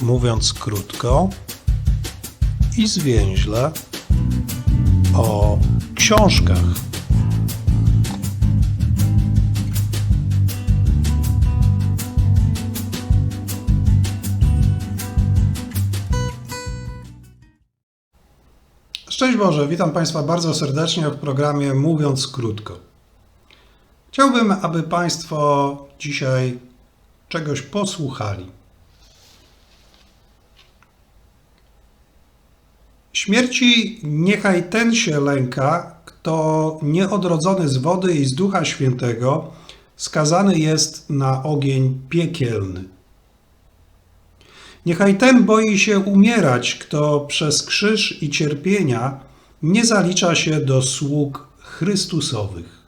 mówiąc krótko i zwięźle, o książkach. Szczęść Boże, witam Państwa bardzo serdecznie w programie Mówiąc Krótko. Chciałbym, aby Państwo dzisiaj czegoś posłuchali. Śmierci niechaj ten się lęka, kto nieodrodzony z wody i z Ducha Świętego skazany jest na ogień piekielny. Niechaj ten boi się umierać, kto przez krzyż i cierpienia nie zalicza się do sług Chrystusowych.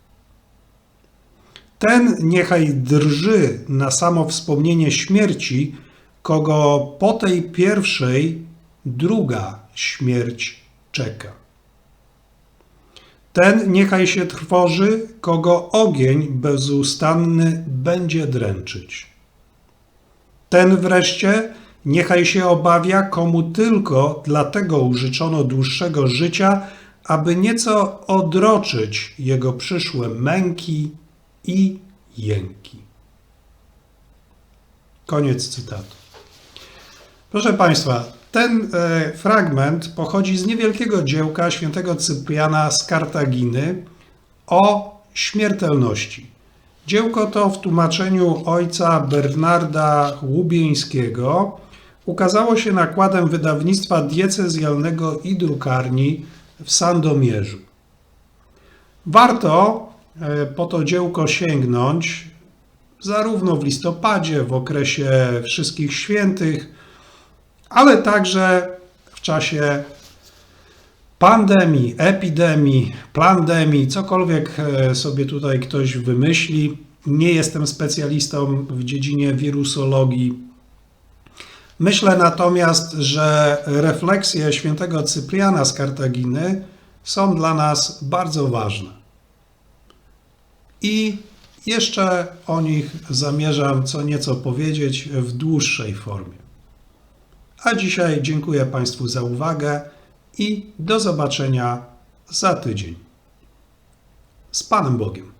Ten niechaj drży na samo wspomnienie śmierci, kogo po tej pierwszej druga śmierć czeka. Ten niechaj się trwoży, kogo ogień bezustanny będzie dręczyć. Ten wreszcie niechaj się obawia, komu tylko dlatego użyczono dłuższego życia, aby nieco odroczyć jego przyszłe męki i jęki. Koniec cytatu. Proszę Państwa, ten e, fragment pochodzi z niewielkiego dziełka świętego Cypriana z Kartaginy o śmiertelności. Dziełko to w tłumaczeniu ojca Bernarda Łubieńskiego ukazało się nakładem wydawnictwa diecezjalnego i drukarni w Sandomierzu. Warto e, po to dziełko sięgnąć zarówno w listopadzie, w okresie Wszystkich Świętych, ale także w czasie pandemii, epidemii, plandemii, cokolwiek e, sobie tutaj ktoś wymyśli. Nie jestem specjalistą w dziedzinie wirusologii. Myślę natomiast, że refleksje świętego Cypriana z Kartaginy są dla nas bardzo ważne. I jeszcze o nich zamierzam co nieco powiedzieć w dłuższej formie. A dzisiaj dziękuję Państwu za uwagę i do zobaczenia za tydzień. Z Panem Bogiem.